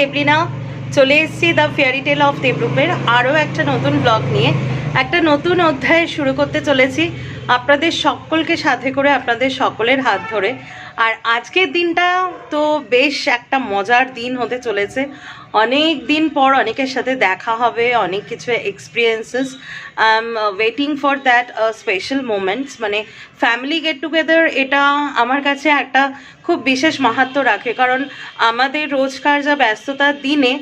দেবলিনা, চলে এসেছি the fairy tale of দেবরূপের। আরও একটা নতুন ব্লগ নিয়ে। একটা নতুন অধ্যায় শুরু করতে চলেছি। আপনাদের সকলকে সাথে করে আপনাদের সকলের হাত ধরে। আর আজকের দিনটা তো বেশ একটা মজার দিন হতে চলেছে। অনেক দিন পর অনেকের সাথে দেখা হবে, অনেক কিছু experiences I am waiting for that special moments মানে ফ্যামিলি গেট টুগেদার এটা আমার কাছে একটা খুব বিশেষ মাহাত্ম রাখে। কারণ আমাদের রোজকার যা ব্যস্ততার দিনে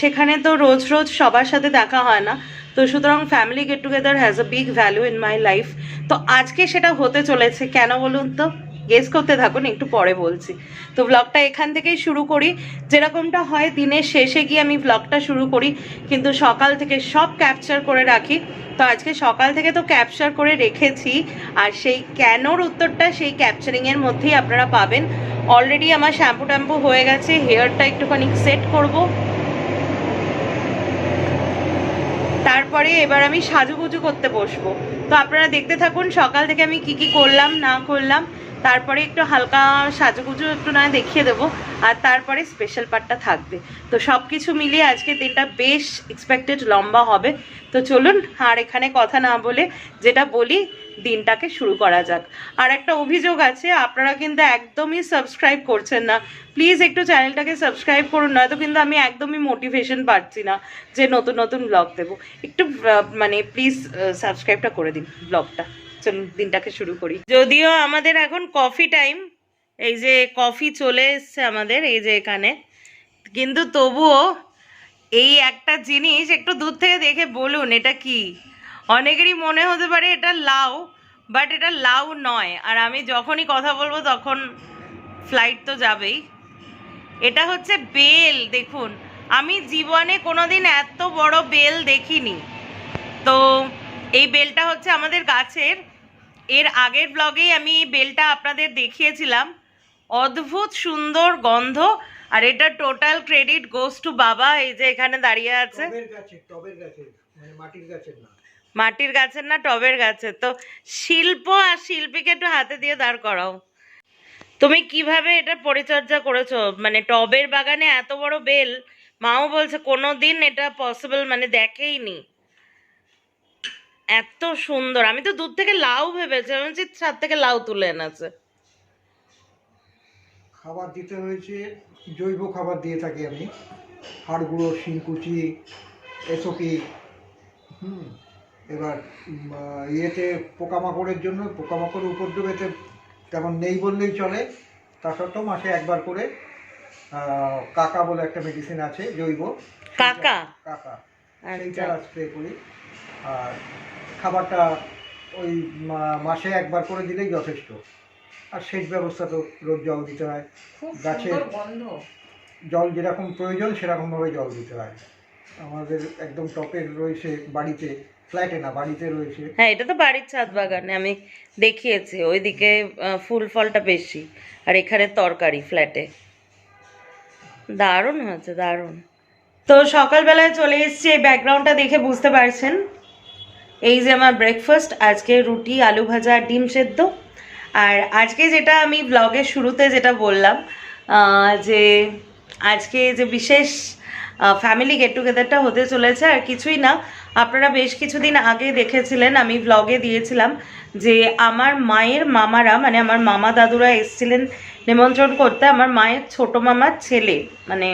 সেখানে তো রোজ রোজ সবার সাথে দেখা হয় না। তো সুতরাং family get together has a big value in my life তো আজকে সেটা হতে চলেছে, কেন বলুন তো? গেস করতে থাকুন, একটু পরে বলছি। তো ব্লগটা এখান থেকেই শুরু করি। যেরকমটা হয়, দিনের শেষে গিয়ে আমি ব্লগটা শুরু করি, কিন্তু সকাল থেকে সব ক্যাপচার করে রাখি। তো আজকে সকাল থেকে তো ক্যাপচার করে রেখেছি, আর সেই কেনর উত্তরটা সেই ক্যাপচারিংয়ের মধ্যেই আপনারা পাবেন। অলরেডি আমার শ্যাম্পু ট্যাম্পু হয়ে গেছে হেয়ারটা একটুখানি সেট করব। তারপরে এবার আমি সাজুগুজু করতে বসবো। তো আপনারা দেখতে থাকুন, সকাল থেকে আমি কি কি করলাম, না করলাম। তারপরে একটু হালকা সাজুগুজু একটু না দেখিয়ে দেবো। আর তারপরে স্পেশাল পার্টটা থাকবে। তো সব কিছু মিলিয়ে আজকে দিনটা বেশ এক্সপেক্টেড লম্বা হবে। তো চলুন, আর এখানে কথা না বলে যেটা বলি দিনটাকে শুরু করা যাক। আর একটা অভিযোগ আছে, আপনারা কিন্তু একদমই সাবস্ক্রাইব করছেন না। প্লিজ একটু চ্যানেলটাকে সাবস্ক্রাইব করুন, নয়তো কিন্তু আমি একদমই মোটিভেশন পাচ্ছি না যে নতুন নতুন ব্লগ দেবো। একটু মানে প্লিজ সাবস্ক্রাইবটা করে দিন ব্লগটা চলুন, দিনটাকে শুরু করি। যদিও আমাদের এখন কফি টাইম এই যে কফি চলে এসছে আমাদের, এই যে এখানে। কিন্তু তবুও এই একটা জিনিস একটু দূর থেকে দেখে বলুন, এটা কি? অনেকেরই মনে হতে পারে এটা লাউ বাট এটা লাউ নয়। আর আমি যখনই কথা বলব তখন ফ্লাইট তো যাবেই। এটা হচ্ছে বেল, দেখুন। আমি জীবনে কোনোদিন এত বড় বেল দেখিনি। তো এই বেলটা হচ্ছে আমাদের গাছের। এর আগের ব্লগেই আমি এই বেলটা আপনাদের দেখিয়েছিলাম। অদ্ভুত সুন্দর গন্ধ। আর এটা টোটাল ক্রেডিট গোস টু বাবা, এই যে এখানে দাঁড়িয়ে আছে। টবের গাছে টবের গাছে মানে মাটির গাছের না। মাটির গাছের না টবের গাছের। তো শিল্প আর শিল্পীকে একটু হাতে দিয়ে দাঁড় করাও। তুমি কীভাবে এটা পরিচর্যা করেছ? মানে টবের বাগানে এত বড় বেল, মাও বলছে কোনো দিন এটা পসিবল মানে দেখেইনি। এত সুন্দর। আমি তো দূর থেকে লাউ ভেবেছি, আমি ভাবছি ছাদ থেকে লাউ তুলে এনেছে। খাবার দিতে হয়েছে, জৈব খাবার দিয়ে থাকি আমি। হাড় গুঁড়ো শিংকুচি, এসপি, হুম। এবার ইয়েতে পোকামাকড়ের জন্য পোকামাকড় উপদ্রবেতে তেমন নেই বললেই চলে। তা সত্ত্বেও মাসে একবার করে কাকা বলে একটা মেডিসিন আছে জৈব। কাকা? কাকা। আচ্ছা। সেইটা স্প্রে করি। আর খাবারটা ওই মা- মাসে একবার করে দিলেই যথেষ্ট। আর সেচ ব্যবস্থা তো রোজ জল দিতে হয়। গাছের- জল যেরকম প্রয়োজন সেরকমভাবে জল দিতে হয়। আমাদের একদম টপের রয়েছে বাড়িতে ফ্ল্যাটে না, বাড়িতে রয়েছে। হ্যাঁ এটা তো বাড়ির ছাদ বাগানে, আমি দেখিয়েছি, ওইদিকে ফুল ফলটা বেশি, আর এখানে তরকারি ফ্ল্যাটে। দারুণ হয়েছে, দারুণ। তো সকালবেলায় চলে এসেছি, এই ব্যাকগ্রাউন্ডটা দেখে বুঝতে পারছেন। এই যে আমার ব্রেকফাস্ট, আজকে রুটি, আলু ভাজা, ডিম সেদ্ধ। আর আজকে যেটা আমি ব্লগের শুরুতে যেটা বললাম যে আজকে যে বিশেষ ফ্যামিলি গেট টুগেদারটা হতে চলেছে, আর কিছুই না আপনারা বেশ কিছুদিন আগে দেখেছিলেন, আমি ব্লগে দিয়েছিলাম যে আমার মায়ের মামারা মানে আমার মামা দাদুরা এসেছিলেন নিমন্ত্রণ করতে। আমার মায়ের ছোট মামার ছেলে মানে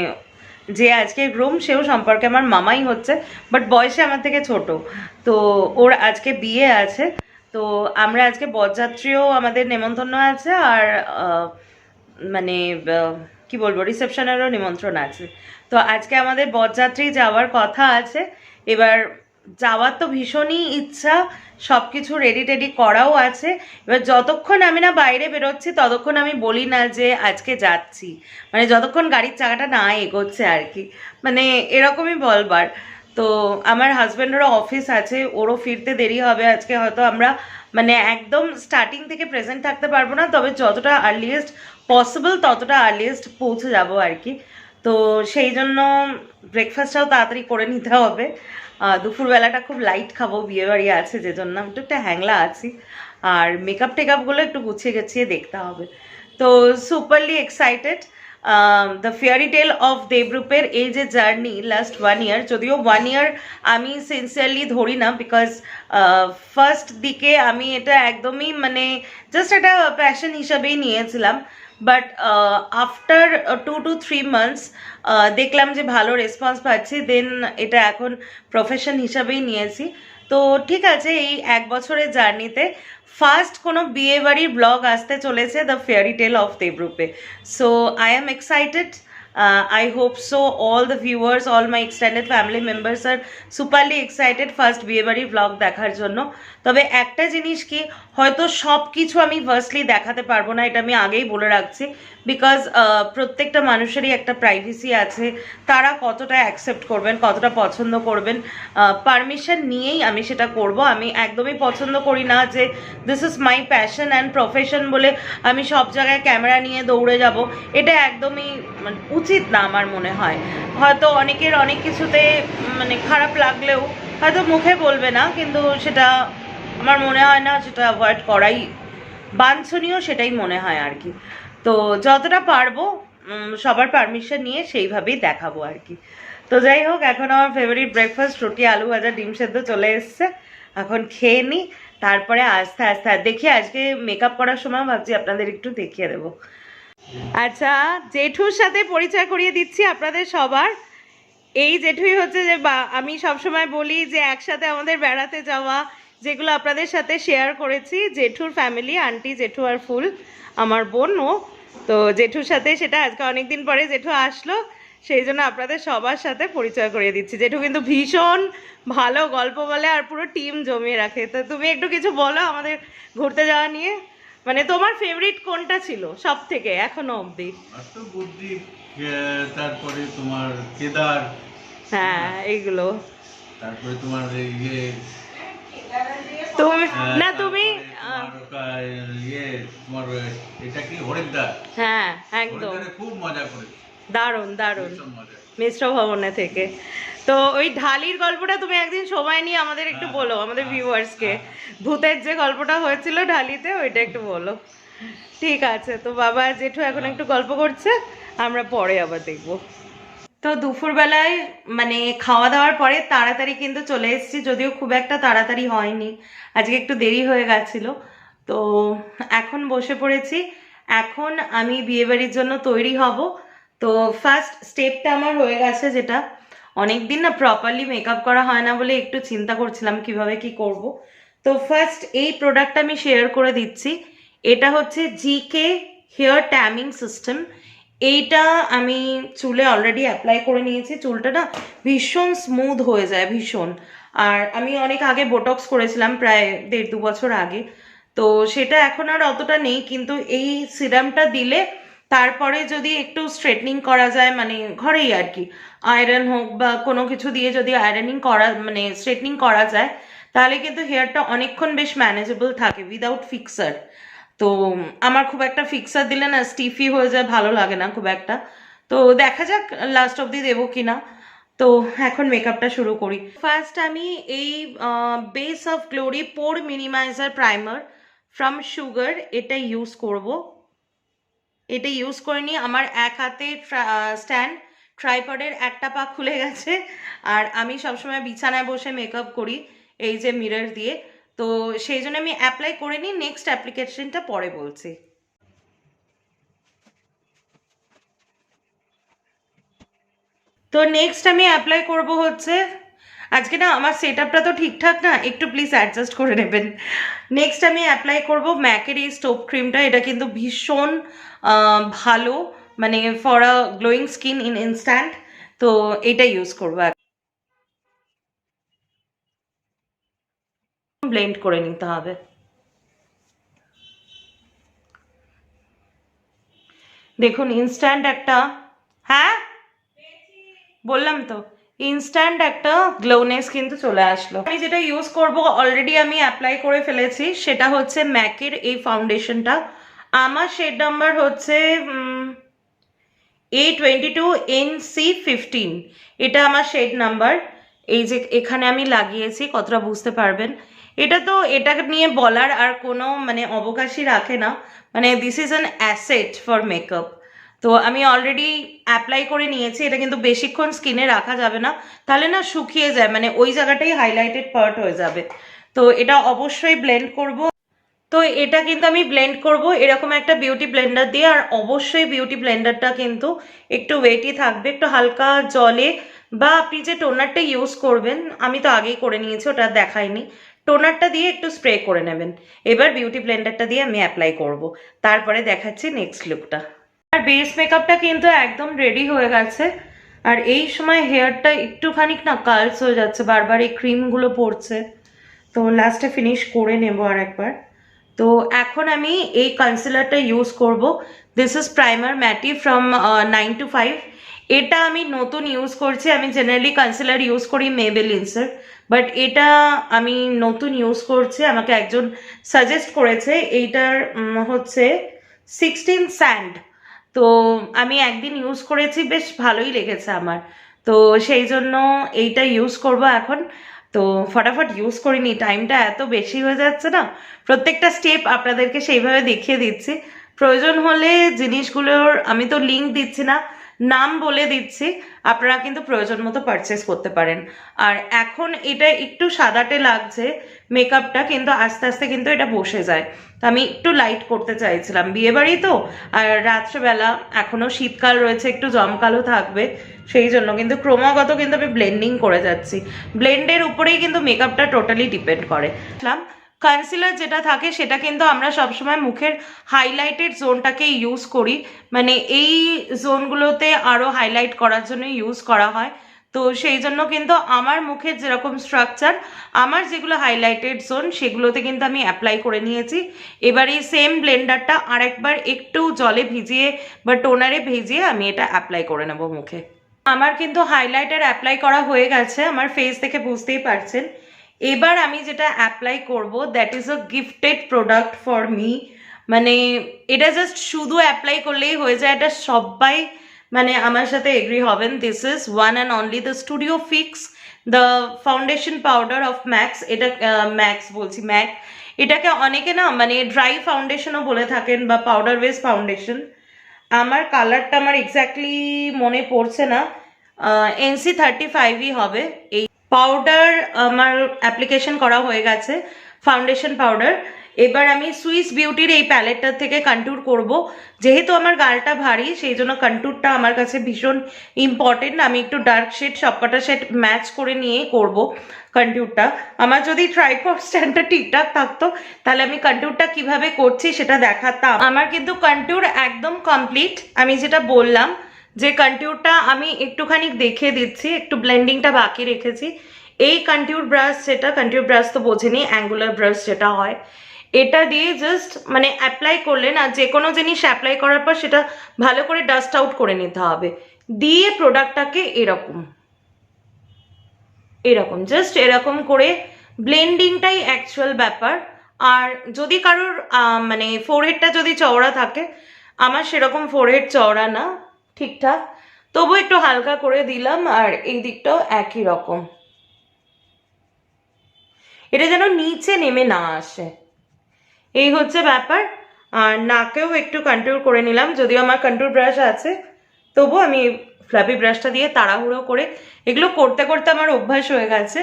যে আজকে গ্রুম সেও সম্পর্কে আমার মামাই হচ্ছে বাট বয়সে আমার থেকে ছোট। তো ওর আজকে বিয়ে আছে। তো আমরা আজকে বরযাত্রীও আমাদের নেমন্তন্ন আছে আর মানে কি বলব রিসেপশনেরও নিমন্ত্রণ আছে। তো আজকে আমাদের বরযাত্রী যাওয়ার কথা আছে। এবার যাওয়ার তো ভীষণই ইচ্ছা সব কিছু রেডি টেডি করাও আছে। এবার যতক্ষণ আমি না বাইরে বেরোচ্ছি, ততক্ষণ আমি বলি না যে আজকে যাচ্ছি। মানে যতক্ষণ গাড়ির চাকাটা না এগোচ্ছে আর কি। মানে এরকমই বলবার। তো আমার হাজব্যান্ডেরও অফিস আছে, ওরও ফিরতে দেরি হবে। আজকে হয়তো আমরা মানে একদম স্টার্টিং থেকে প্রেজেন্ট থাকতে পারব না, তবে যতটা আর্লিয়েস্ট পসিবল ততটা আর্লিয়েস্ট পৌঁছে যাব আর কি। তো সেই জন্য ব্রেকফাস্টটাও তাড়াতাড়ি করে নিতে হবে। দুপুরবেলাটা খুব লাইট খাব বিয়ে বাড়ি আছে যে জন্য একটু একটা হ্যাংলা আছি। আর মেকআপ টেকআপগুলো একটু গুছিয়ে গেছিয়ে দেখতে হবে। তো superly excited the fairy tale of দেবরূপের এই যে জার্নি লাস্ট ওয়ান ইয়ার যদিও ওয়ান ইয়ার আমি সিনসিয়ারলি ধরি না বিকজ ফার্স্ট দিকে আমি এটা একদমই মানে জাস্ট একটা প্যাশন হিসাবেই নিয়েছিলাম। But after two two three months দেখলাম যে ভালো রেসপন্স পাচ্ছি দেন এটা এখন প্রফেশন হিসাবেই নিয়েছি। তো ঠিক আছে, এই এক বছরের জার্নিতে ফার্স্ট কোনো বিয়ে বাড়ির ব্লগ আসতে চলেছে the fairy tale of দেবরূপে so I am excited I hope so all the viewers all my extended family members are superly excited first বিয়েবাড়ির ব্লগ দেখার জন্য। তবে একটা জিনিস কি, হয়তো সব কিছু আমি ফার্স্টলি দেখাতে পারব না, এটা আমি আগেই বলে রাখছি। বিকজ প্রত্যেকটা মানুষেরই একটা প্রাইভেসি আছে, তারা কতটা অ্যাকসেপ্ট করবেন, কতটা পছন্দ করবেন পারমিশন নিয়েই আমি সেটা করব। আমি একদমই পছন্দ করি না যে this is my passion and profession বলে আমি সব জায়গায় ক্যামেরা নিয়ে দৌড়ে যাব। এটা একদমই মানে উচিত না আমার মনে হয়। হয়তো অনেকের অনেক কিছুতে মানে খারাপ লাগলেও হয়তো মুখে বলবে না, কিন্তু সেটা আমার মনে হয় না, সেটা অ্যাভয়েড করাই বাঞ্ছনীয়, সেটাই মনে হয় আর কি। তো যতটা পারব সবার পারমিশন নিয়ে সেইভাবেই দেখাবো আর কি। তো যাই হোক, এখন আমার ফেভারিট ব্রেকফাস্ট রুটি, আলু ভাজা, ডিম সেদ্ধ চলে এসছে। এখন খেয়ে নিই, তারপরে আস্তে আস্তে দেখি আজকে মেকআপ করার সময় ভাবছি আপনাদের একটু দেখিয়ে দেবো। আচ্ছা জেঠুর সাথে পরিচয় করিয়ে দিচ্ছি আপনাদের সবার। এই জেঠুই হচ্ছে যে বা, আমি সবসময় বলি যে একসাথে আমাদের বেড়াতে যাওয়া, যেগুলো আপনাদের সাথে শেয়ার করেছি, জেঠুর ফ্যামিলি আন্টি জেঠু আর ফুল, আমার বোন ও। তো জেঠুর সাথে সেটা আজকে অনেক দিন পরে জেঠু আসলো সেই জন্য আপনাদের সবার সাথে পরিচয় করিয়ে দিচ্ছি। জেঠু কিন্তু ভীষণ ভালো গল্প বলে আর পুরো টিম জমিয়ে রাখে। তো তুমি একটু কিছু বলো আমাদের ঘুরতে যাওয়া নিয়ে। মানে তোমার ফেভারিট কোনটা ছিল সব থেকে এখনও অবধি? তারপরে তোমার কেদার। হ্যাঁ এইগুলো। তারপরে তোমার ইয়ে। তুমি না তুমি তোমার ওটা, ইয়ে তোমার এটা কি হরিদ্বার? হ্যাঁ একদম। খুব মজা করেছি। দারুণ দারুণ। মিশ্র ভবনে থেকে। তো ওই ঢালির গল্পটা তুমি একদিন সময় নিয়ে আমাদের একটু বলো আমাদের ভিউয়ার্সকে। ভূতের যে গল্পটা হয়েছিল ঢালিতে ওইটা একটু বলো। ঠিক আছে তো বাবা জেঠু এখন একটু গল্প করছে আমরা পরে আবার দেখব। তো দুপুরবেলায় মানে খাওয়া দাওয়ার পরে তাড়াতাড়ি কিন্তু চলে এসেছি, যদিও খুব একটা তাড়াতাড়ি হয়নি। আজকে একটু দেরি হয়ে গেছিল। তো এখন বসে পড়েছি। এখন আমি বিয়েবাড়ির জন্য তৈরি হব। তো ফার্স্ট স্টেপটা আমার হয়ে গেছে যেটা অনেক দিন না প্রপারলি মেকআপ করা হয় না বলে একটু চিন্তা করছিলাম কীভাবে কি করব। তো ফার্স্ট এই প্রোডাক্টটা আমি শেয়ার করে দিচ্ছি। এটা হচ্ছে জিকে হেয়ার ট্যামিং সিস্টেম এইটা আমি চুলে অলরেডি অ্যাপ্লাই করে নিয়েছি। চুলটা না ভীষণ স্মুথ হয়ে যায়, ভীষণ। আর আমি অনেক আগে বোটক্স করেছিলাম, প্রায় দেড় দু বছর আগে। তো সেটা এখন আর অতটা নেই, কিন্তু এই সিরামটা দিলে তারপরে যদি একটু স্ট্রেটনিং করা যায় মানে ঘরেই আর কি আয়রন হোক বা কোনো কিছু দিয়ে যদি আয়রনিং করা মানে স্ট্রেটনিং করা যায়, তাহলে কিন্তু হেয়ারটা অনেকক্ষণ বেশ ম্যানেজেবল থাকে উইদাউট ফিক্সার তো আমার খুব একটা ফিক্সার দিলে না স্টিফি হয়ে যায়, ভালো লাগে না খুব একটা। তো দেখা যাক লাস্ট অবধি দেবো কিনা। তো এখন মেকআপটা শুরু করি। ফার্স্ট আমি এই base of glory pore minimizer primer from sugar এটা ইউজ করব। এটা ইউজ করে নিয়ে আমার এক হাতে স্ট্যান্ড ট্রাইপডের একটা পা খুলে গেছে। আর আমি সবসময় বিছানায় বসে মেকআপ করি, এই যে মিরর দিয়ে। তো সেই জন্য আমি অ্যাপ্লাই করে নিই নেক্সট অ্যাপ্লিকেশনটা পরে বলছি। তো নেক্সট আমি অ্যাপ্লাই করব হচ্ছে, আজকে না আমার সেট আপটা তো ঠিকঠাক না, একটু প্লিজ অ্যাডজাস্ট করে নেবেন। নেক্সট আমি অ্যাপ্লাই করব ম্যাকের এই স্টোভ ক্রিমটা এটা কিন্তু ভীষণ ভালো মানে for a glowing skin in instant তো এটা ইউজ করব ব্লেন্ড করে নিতে হবে। দেখুন ইনস্ট্যান্ট একটা হ্যাঁ? বললাম তো ইনস্ট্যান্ট একটা গ্লোনেস কিন্তু চলে আসলো। আমি যেটা ইউজ করব অলরেডি আমি অ্যাপ্লাই করে ফেলেছি, সেটা হচ্ছে ম্যাকের এই ফাউন্ডেশনটা আমার শেড নাম্বার হচ্ছে A twenty two N C fifteen এটা আমার শেড নাম্বার এই যে এখানে আমি লাগিয়েছি, কতটা বুঝতে পারবেন? এটা তো এটা নিয়ে বলার আর কোনো মানে অবকাশই রাখে না। মানে this is an asset for makeup তো আমি অলরেডি অ্যাপ্লাই করে নিয়েছি, এটা কিন্তু বেশিক্ষণ স্কিনে রাখা যাবে না। তাহলে না শুকিয়ে যায় মানে ওই জায়গাটাই হাইলাইটেড পার্ট হয়ে যাবে। তো এটা অবশ্যই ব্লেন্ড করব। তো এটা কিন্তু আমি ব্লেন্ড করব, এরকম একটা বিউটি ব্লেন্ডার দিয়ে। আর অবশ্যই বিউটি ব্লেন্ডারটা কিন্তু একটু ওয়েটই থাকবে, একটু হালকা জলে। বা আপনি যে টোনারটা ইউজ করবেন, আমি তো আগেই করে নিয়েছি, ওটা দেখাইনি। টোনারটা দিয়ে একটু স্প্রে করে নেবেন। এবার বিউটি ব্লেন্ডারটা দিয়ে আমি অ্যাপ্লাই করব। তারপরে দেখাচ্ছি নেক্সট লুকটা। আর বেস মেকআপটা কিন্তু একদম রেডি হয়ে গেছে। আর এই সময় হেয়ারটা একটুখানি না কালস হয়ে যাচ্ছে, বারবার এই ক্রিমগুলো পড়ছে তো লাস্টে ফিনিশ করে নেব আর একবার। তো এখন আমি এই কনসিলারটা ইউজ করব। This is primer matte from nine to five এটা আমি নতুন ইউজ করছি। আমি জেনারেলি কনসিলার ইউজ করি মেবেলিন্সের বাট এটা আমি নতুন ইউজ করছি, আমাকে একজন সাজেস্ট করেছে, এইটার হচ্ছে সিক্সটিন স্যান্ড তো আমি একদিন ইউজ করেছি, বেশ ভালোই লেগেছে আমার। তো সেই জন্য এইটা ইউজ করব এখন। তো ফটাফট ইউজ করিনি টাইমটা এত বেশি হয়ে যাচ্ছে না। প্রত্যেকটা স্টেপ আপনাদেরকে সেইভাবে দেখিয়ে দিচ্ছি। প্রয়োজন হলে জিনিসগুলোর, আমি তো লিঙ্ক দিচ্ছি না নাম বলে দিচ্ছি, আপনারা কিন্তু প্রয়োজন মতো পারচেস করতে পারেন। আর এখন এটা একটু সাদাটে লাগছে মেকআপটা কিন্তু আস্তে আস্তে কিন্তু এটা বসে যায়। তো আমি একটু লাইট করতে চাইছিলাম বিয়ে বাড়ি তো, আর রাত্রেবেলা এখনও শীতকাল রয়েছে, একটু জমকালো থাকবে, সেই জন্য কিন্তু ক্রমাগত কিন্তু আমি ব্লেন্ডিং করে যাচ্ছি। ব্লেন্ডের উপরেই কিন্তু মেকআপটা টোটালি ডিপেন্ড করে। কনসিলার যেটা থাকে, সেটা কিন্তু আমরা সবসময় মুখের হাইলাইটেড জোনটাকে ইউজ করি। মানে এই জোনগুলোতে আরও হাইলাইট করার জন্য ইউজ করা হয়। তো সেই জন্য কিন্তু আমার মুখের যেরকম স্ট্রাকচার আমার যেগুলো হাইলাইটেড জোন সেগুলোতে কিন্তু আমি অ্যাপ্লাই করে নিয়েছি। এবার এই সেম ব্লেন্ডারটা আরেকবার একটু জলে ভিজিয়ে বা টোনারে ভিজিয়ে আমি এটা অ্যাপ্লাই করে নেব মুখে। আমার কিন্তু হাইলাইটার অ্যাপ্লাই করা হয়ে গেছে। আমার ফেস দেখে বুঝতেই পারছেন। এবার আমি যেটা অ্যাপ্লাই করব that is a gifted product for me মানে এটা জাস্ট শুধু অ্যাপ্লাই করলেই হয়ে যায়, এটা সবাই মানে আমার সাথে এগ্রি হবেন। This is one and only the studio fix the foundation powder of Max এটা ম্যাক্স বলছি ম্যাক এটাকে অনেকে না মানে ড্রাই ফাউন্ডেশনও বলে থাকেন বা পাউডার বেস ফাউন্ডেশন আমার কালারটা আমার এক্স্যাক্টলি মনে পড়ছে না। এনসি থার্টি ফাইভই হবে, এই পাউডার আমার অ্যাপ্লিকেশন করা হয়ে গেছে ফাউন্ডেশন পাউডার এবার আমি সুইস বিউটির এই প্যালেটটার থেকে কন্ট্যুর করব। যেহেতু আমার গালটা ভারী, সেই জন্য কন্ট্যুরটা আমার কাছে ভীষণ ইম্পর্টেন্ট আমি একটু ডার্ক শেড সবকটা শেড ম্যাচ করে নিয়েই করব কন্ট্যুরটা আমার যদি ট্রাইপড স্ট্যান্ডটা ঠিকঠাক থাকতো, তাহলে আমি কন্ট্যুরটা কীভাবে করছি সেটা দেখাতাম। আমার কিন্তু কন্ট্যুর একদম কমপ্লিট আমি যেটা বললাম যে কন্ট্যুরটা আমি একটুখানি দেখে দিচ্ছি, একটু ব্লেন্ডিংটা বাকি রেখেছি। এই কন্ট্যুর ব্রাশ যেটা কন্ট্যুর ব্রাশ তো বোঝেনি অ্যাঙ্গুলার ব্রাশ যেটা হয়, এটা দিয়ে জাস্ট মানে অ্যাপ্লাই করলে না যে কোনো জিনিস অ্যাপ্লাই করার পর সেটা ভালো করে ডাস্ট আউট করে নিতে হবে। দিয়ে প্রোডাক্টটাকে এরকম এরকম জাস্ট এরকম করে ব্লেন্ডিংটাই অ্যাকচুয়াল ব্যাপার। আর যদি কারোর মানে ফোরহেডটা যদি চওড়া থাকে, আমার সেরকম ফোরহেড চওড়া না। ঠিকঠাক। তবু একটু হালকা করে দিলাম আর এই দিকটাও একই রকম। এটা যেন নিচে নেমে না আসে। এই হচ্ছে ব্যাপার। আর নাকেও একটু কন্ট্রোল করে নিলাম, যদিও আমার কন্ট্রোল ব্রাশ আছে তবু আমি ফ্ল্যাপি ব্রাশটা দিয়ে তাড়াহুড়ো করে এগুলো করতে করতে আমার অভ্যাস হয়ে গেছে,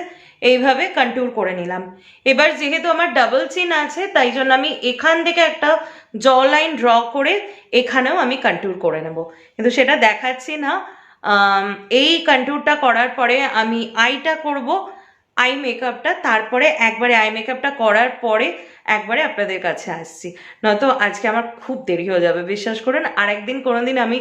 এইভাবে কন্ট্যুর করে নিলাম। এবার যেহেতু আমার ডাবল চিন আছে, তাই জন্য আমি এখান থেকে একটা জ লাইন ড্র করে এখানেও আমি কন্ট্যুর করে নেব। কিন্তু সেটা দেখাচ্ছি না। এই কন্ট্যুরটা করার পরে আমি আইটা করব আই মেকআপটা তারপরে একবারে আই মেকআপটা করার পরে একবারে আপনাদের কাছে আসছি। নয়তো আজকে আমার খুব দেরি হয়ে যাবে, বিশ্বাস করুন। আর একদিন কোনো দিন আমি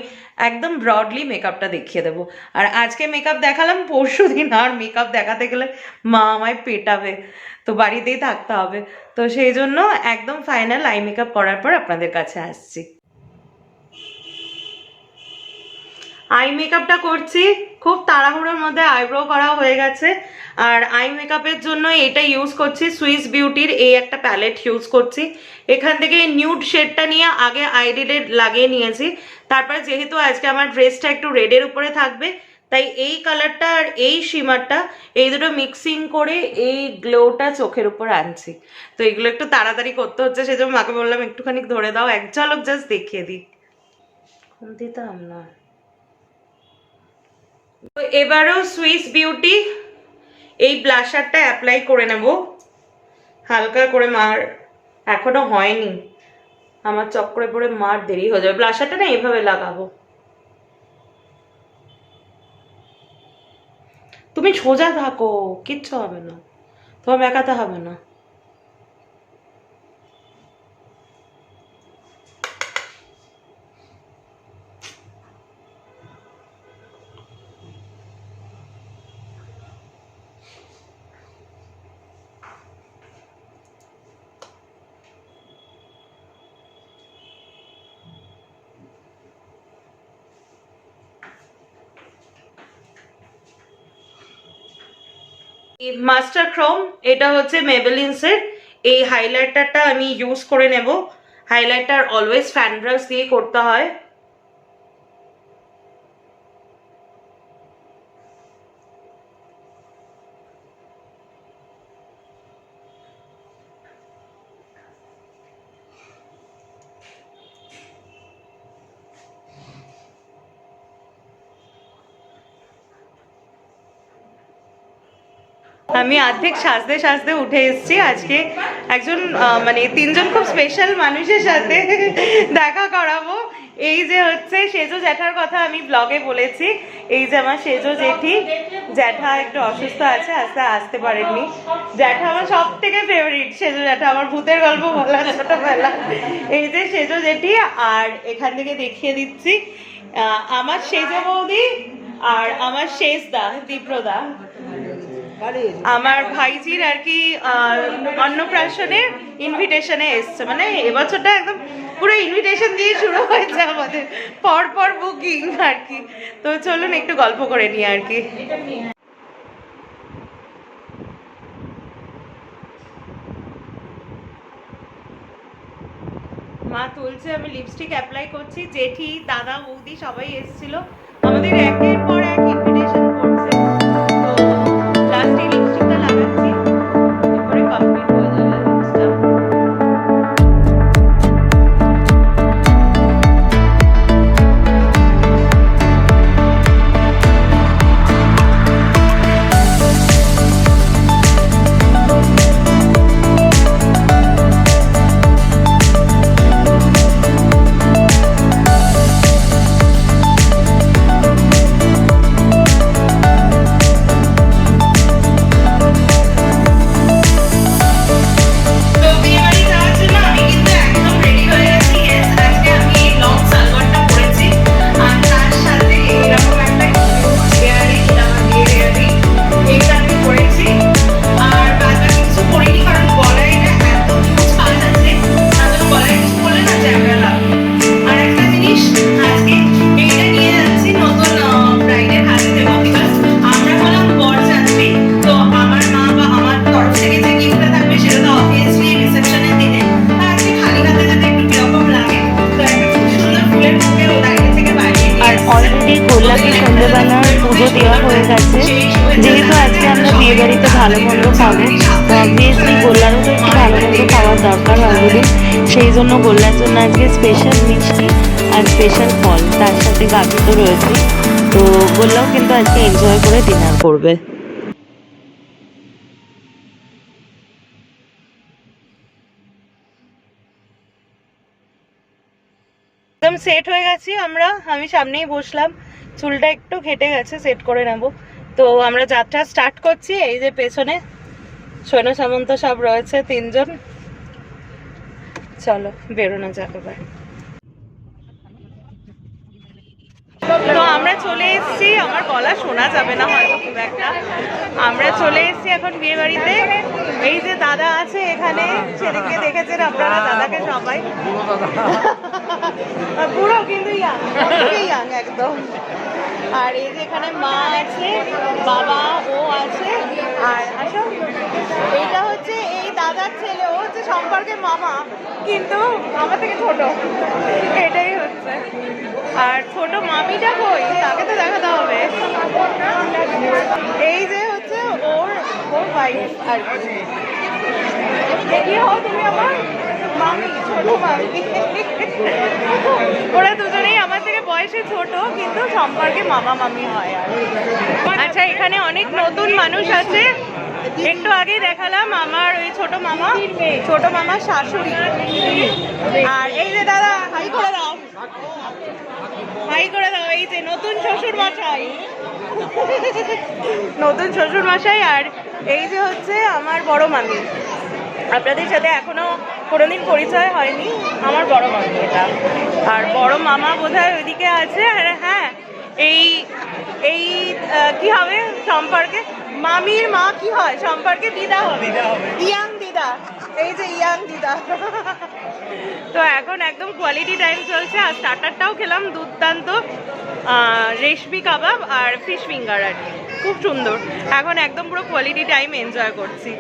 একদম ব্রডলি মেকআপটা দেখিয়ে দেবো। আর আজকে মেকআপ দেখালাম, পরশু দিন আর মেকআপ দেখাতে গেলে মা আমায় পেটাবে, তো বাড়িতেই থাকতে হবে। তো সেই জন্য একদম ফাইনাল আই মেকআপ করার পর আপনাদের কাছে আসছি। আই মেকআপটা করছি। খুব তাড়াহুড়োর মধ্যে আইব্রো করা হয়ে গেছে। আর আই মেকআপের জন্য এটা ইউজ করছি সুইস বিউটির এই একটা প্যালেট ইউজ করছি। এখান থেকে নিউড শেডটা নিয়ে আগে আইডিলে লাগিয়ে নিয়েছি। তারপরে যেহেতু আজকে আমার ড্রেসটা একটু রেডের উপরে থাকবে, তাই এই কালারটা আর এই শিমারটা এই দুটো মিক্সিং করে এই গ্লোটা চোখের উপর আনছি। তো এগুলো একটু তাড়াতাড়ি করতে হচ্ছে, সেজন্য মাকে বললাম একটুখানি ধরে দাও। এক ঝলক জাস্ট দেখিয়ে দিই। দিতাম না তো এবারও সুইস বিউটি এই ব্লাশারটা অ্যাপ্লাই করে নেব। হালকা করে মার, এখনও হয়নি। আমার চক্করে পড়ে মার দেরি হয়ে যাবে। ব্লাশারটা না এইভাবে লাগাবো। তুমি সোজা থাকো, কিচ্ছু হবে না। তোমার বেকাতে হবে না। মাস্টার ক্রোম এটা হচ্ছে মেবেলিন্সের এই হাইলাইটারটা আমি ইউজ করে নেব। হাইলাইটার অলওয়েজ ফ্যান ব্রাশ দিয়ে করতে হয়। আমি অর্ধেক সাজতে সাজতে উঠে এসেছি। আজকে একজন মানে তিনজন খুব স্পেশাল মানুষের সাথে দেখা করাবো। এই যে হচ্ছে সেজো জ্যাঠার কথা আমি ব্লগে বলেছি। এই যে আমার সেজো জেঠি, জ্যাঠা একটু অসুস্থ আছে, আস্তে আসতে পারেননি। জ্যাঠা আমার সব থেকে ফেভারিট সেজো জ্যাঠা আমার ভূতের গল্প বলা ছোটবেলা। এই যে সেজো জেঠি, আর এখান থেকে দেখিয়ে দিচ্ছি আমার সেজো বৌদি আর আমার শেষদা দীপ্রদা আমার ভাইজির আর কি আহ, অন্নপ্রাশনের ইনভিটেশনে এসছে। মানে এবছরটা একদম পুরো ইনভিটেশন দিয়ে শুরু হয়েছে আমাদের। পর পর বুকিং আর কি। তো চলুন একটু গল্প করে নিই আর কি। মা তুলছে আমি লিপস্টিক অ্যাপ্লাই করছি। জেঠি দাদা বৌদি সবাই এসেছিল। আমাদের একদম সেট হয়ে গেছি আমরা। আমি সামনেই বসলাম। চুলটা একটু ঘেটে গেছে সেট করে নেব। তো আমরা যাত্রা স্টার্ট করছি, এই যে পেছনে। সৈন্য সামন্ত সব রয়েছে তিনজন। চলো, বেরোনো যাক এবার। তো আমরা চলে এসেছি, আমার গলা শোনা যাবে না হয়তো খুব একটা। আমরা চলে এসেছি এখন বিয়ে বাড়িতে। এই যে দাদা আছে এখানে সেদিকে দেখেছেন আপনারা, দাদাকে সবাই। পুরো কিন্তু ইয়াং একদম। আর এই যে এখানে মা আছে, বাবা, ও আছে, আর আসো। এইটা হচ্ছে এই দাদার ছেলে, ও হচ্ছে সম্পর্কে মামা, কিন্তু আমার থেকে ছোট। এটাই হচ্ছে। আর ছোট মামিটা কই? তাকে তো দেখাতে হবে। এই যে হচ্ছে ওর ওর ওয়াইফ আর কি। দেখি তুমি আমার ওরা দুজনেই আমার থেকে বয়সে ছোট, কিন্তু সম্পর্কে মামা মামি হয় আচ্ছা এখানে অনেক নতুন মানুষ আছে। একটু আগেই দেখালাম আমার ওই ছোট মামা, ছোট মামার শাশুড়ি। আর এই যে দাদা, হাই করে দাও। হাই করে দাও, এই যে নতুন শ্বশুর মশাই। নতুন শ্বশুর মশাই, আর এই যে হচ্ছে আমার বড় মামি। আপনাদের সাথে এখনও কোনোদিন পরিচয় হয়নি আমার বড় মামি এটা। আর বড় মামা বোধহয় ওইদিকে আছে আর হ্যাঁ এই এই কি হবে সম্পর্কে? মামির মা কি হয় সম্পর্কে দিদা হবে। ইয়াং দিদা এই যে ইয়াং দিদা। তো এখন একদম কোয়ালিটি টাইম চলছে আর স্টার্টারটাও খেলাম দুর্দান্ত রেশমি কাবাব আর ফিশ ফিঙ্গার আর খুব সুন্দর। এখন একদম পুরো কোয়ালিটি টাইম এনজয় করছি।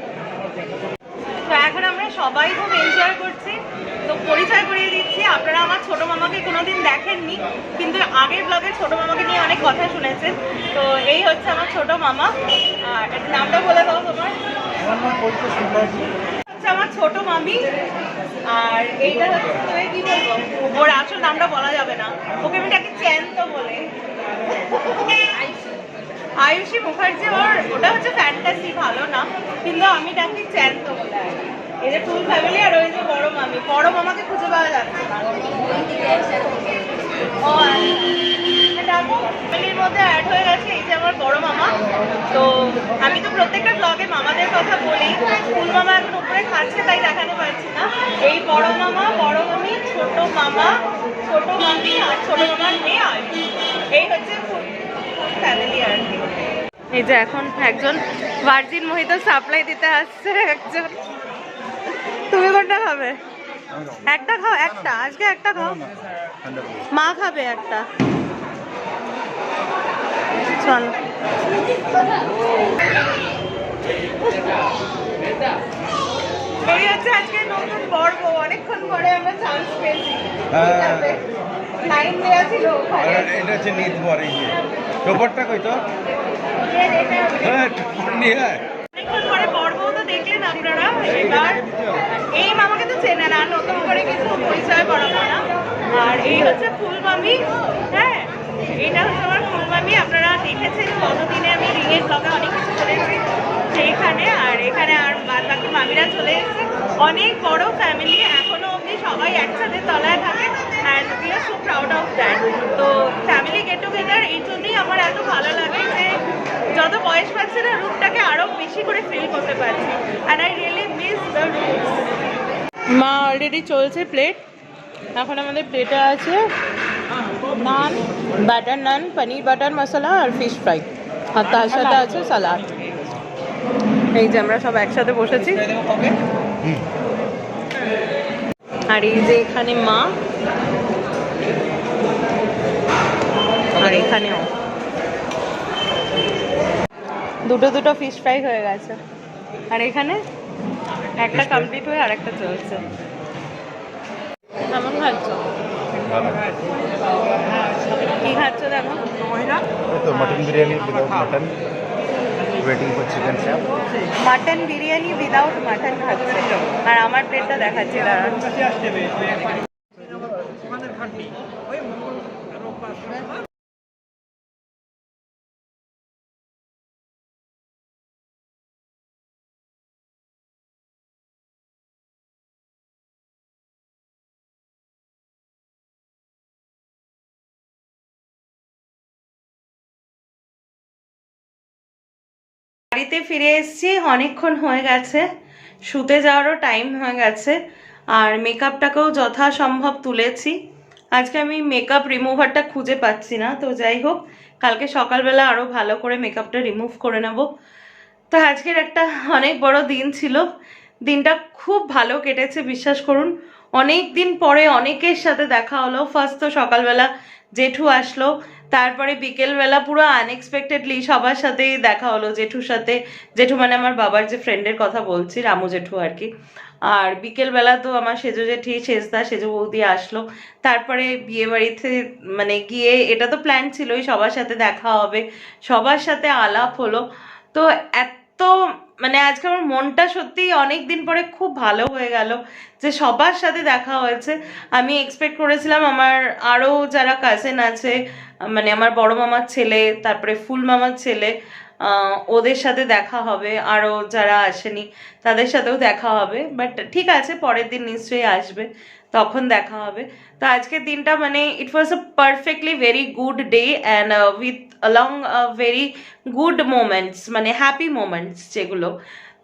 তো এখন আমরা সবাই খুব এনজয় করছি। তো পরিচয় করিয়ে দিচ্ছি। আপনারা আমার ছোট মামাকে কোনোদিন দেখেননি কিন্তু আগের ব্লগে ছোট মামাকে নিয়ে অনেক কথা শুনেছেন। তো এই হচ্ছে আমার ছোট মামা। আর এর নামটা বলে দাও তোমার। হচ্ছে আমার ছোট মামি। আর এইটা হচ্ছে তোকে কি বলব? ওর আসল নামটা বলা যাবে না। ওকে আমি ডাকি তো বলে। আয়ুষী মুখার্জি, ওর, ওটা হচ্ছে ফ্যান্টাসি ভালো না, কিন্তু আমি ডাকি চ্যান্ত বলে যে ফুল ফ্যামিলি আর ওই যে বড় মামি বড় মামাকে খুঁজে পাওয়া যাচ্ছে ও ফ্যামিলির মধ্যে অ্যাড হয়ে গেছে, এই যে আমার বড় মামা। তো আমি তো প্রত্যেকটা ব্লগে মামাদের কথা বলি। ফুল মামা এখন উপরে খাচ্ছে, তাই দেখাতে পারছি না। এই বড় মামা, বড় মামি, ছোট মামা, ছোট মামি আর ছোট মামার মেয়ে আয়ুষ। এই হচ্ছে ফুল এই যে এখন একজন ভার্জিন মোহিত সাপ্লাই দিতে আসছে একজন। তুমি কোনটা খাবে? একটা খাও, একটা। আজকে একটা খাও। মা খাবে একটা। চলো। এই হচ্ছে আজকে নতুন পর্ব। অনেকক্ষণ পরে আমরা চান্স পেয়েছি। লাইন ছিল এটা হচ্ছে নিত পরে টোপরটা কই তো হ্যাঁ অনেকক্ষণ পরে পর্ব তো দেখলেন আপনারা। এবার এই মামাকে তো চেনেন আর নতুন করে কিছু পরিচয় করাবো না। আর এই হচ্ছে ফুলমামি। হ্যাঁ এটা হচ্ছে আমার ফুলমামি। আপনারা দেখেছেন কতদিনে আমি রিঙের ব্লগে অনেক কিছু করেছি। সেইখানে, আর এখানে আর বাদ বাকি মামিরা চলে এসেছে। অনেক বড় ফ্যামিলি এখনও অবধি সবাই একসাথে তলায় থাকে and we are so proud of that তো ফ্যামিলি গেট টুগেদার এই জন্যই আমার এত ভালো লাগে যে যত বয়স পাচ্ছে না, রূপটাকে আরও বেশি করে ফিল করতে পারছি। And I really miss the roots মা অলরেডি চলছে প্লেট এখন আমাদের প্লেটে আছে নান বাটার নান পনির বাটার মশলা আর ফিশ ফ্রাই আর তার সাথে আছে সালাড এই যে আমরা সব একসাথে বসেছি। আর এই যে এখানে মা আর এখানেও দুটো দুটো ফিশ ফ্রাই হয়ে গেছে। আর এখানে একটা কমপ্লিট হয়ে আর একটা চলছে। কেমন খাচ্ছ? কি খাচ্ছ দেখো? মহিলা mutton biryani mutton waiting for chicken chaap mutton biryani without mutton খাচ্ছিল আর আমার প্লেটটা দেখাচ্ছি দাঁড়ান। আমাদের খান্ডি বাড়িতে ফিরে এসেছি, অনেকক্ষণ হয়ে গেছে। শুতে যাওয়ারও টাইম হয়ে গেছে। আর মেকআপটাকেও যথাসম্ভব তুলেছি। আজকে আমি মেকআপ রিমুভারটা খুঁজে পাচ্ছি না। তো যাই হোক, কালকে সকালবেলা আরও ভালো করে মেকআপটা রিমুভ করে নেব। তো আজকের একটা অনেক বড় দিন ছিল। দিনটা খুব ভালো কেটেছে, বিশ্বাস করুন। অনেক দিন পরে অনেকের সাথে দেখা হলো। ফার্স্ট তো সকালবেলা জেঠু আসলো তারপরে বিকেলবেলা পুরো আনএক্সপেক্টেডলি সবার সাথেই দেখা হলো, জেঠুর সাথে। জেঠু মানে আমার বাবার যে ফ্রেন্ডের কথা বলছি, রামু জেঠু আর কি। আর বিকেলবেলা তো আমার সেজো জেঠি, সেজদা, সেজো বৌদি আসলো। তারপরে বিয়ে বাড়িতে মানে গিয়ে এটা তো প্ল্যান ছিলই, সবার সাথে দেখা হবে, সবার সাথে আলাপ হলো। তো এত তো মানে আজকে আমার মনটা সত্যি অনেক দিন পরে খুব ভালো হয়ে গেল যে সবার সাথে দেখা হয়েছে। আমি এক্সপেক্ট করেছিলাম আমার আরও যারা কাজেন আছে মানে আমার বড় মামার ছেলে, তারপরে ফুল মামার ছেলে ওদের সাথে দেখা হবে। আরও যারা আসেনি, তাদের সাথেও দেখা হবে। বাট ঠিক আছে, পরের দিন নিশ্চয়ই আসবে। তখন দেখা হবে। তো আজকের দিনটা মানে it was a perfectly very good day and with along very good moments মানে হ্যাপি মোমেন্টস যেগুলো।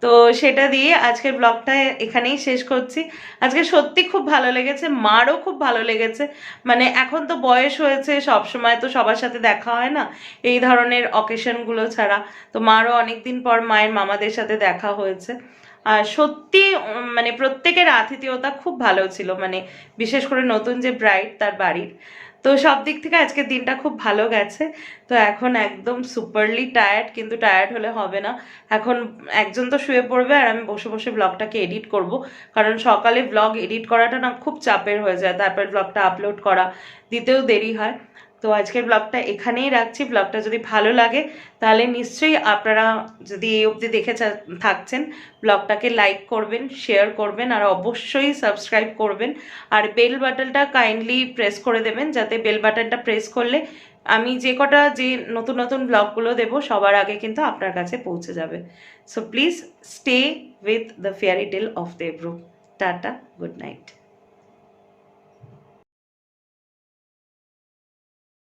তো সেটা দিয়ে আজকের ব্লগটা এখানেই শেষ করছি। আজকে সত্যি খুব ভালো লেগেছে, মারও খুব ভালো লেগেছে। মানে এখন তো বয়স হয়েছে সব সময় তো সবার সাথে দেখা হয় না, এই ধরনের অকেশনগুলো ছাড়া। তো মারও অনেক দিন পর মায়ের মামাদের সাথে দেখা হয়েছে। সত্যি মানে প্রত্যেকের আতিথেয়তা খুব ভালো ছিল মানে বিশেষ করে নতুন যে ব্রাইড তার বাড়ির। তো সব দিক থেকে আজকের দিনটা খুব ভালো গেছে। তো এখন একদম সুপারলি টায়ার্ড কিন্তু টায়ার্ড হলে হবে না। এখন একজন তো শুয়ে পড়বে আর আমি বসে বসে ব্লগটাকে এডিট করব। কারণ সকালে ব্লগ এডিট করাটা না খুব চাপের হয়ে যায়। তারপর ব্লগটা আপলোড করা দিতেও দেরি হয়। তো আজকের ব্লগটা এখানেই রাখছি। ব্লগটা যদি ভালো লাগে, তাহলে নিশ্চয়ই আপনারা যদি এই অবধি দেখে থাকছেন ব্লগটাকে লাইক করবেন শেয়ার করবেন, আর অবশ্যই সাবস্ক্রাইব করবেন। আর বেল বাটনটা কাইন্ডলি প্রেস করে দেবেন, যাতে বেল বাটনটা প্রেস করলে আমি যে কটা যে নতুন নতুন ব্লগগুলো দেবো, সবার আগে কিন্তু আপনার কাছে পৌঁছে যাবে। So please stay with the fairy tale of Debru tata good night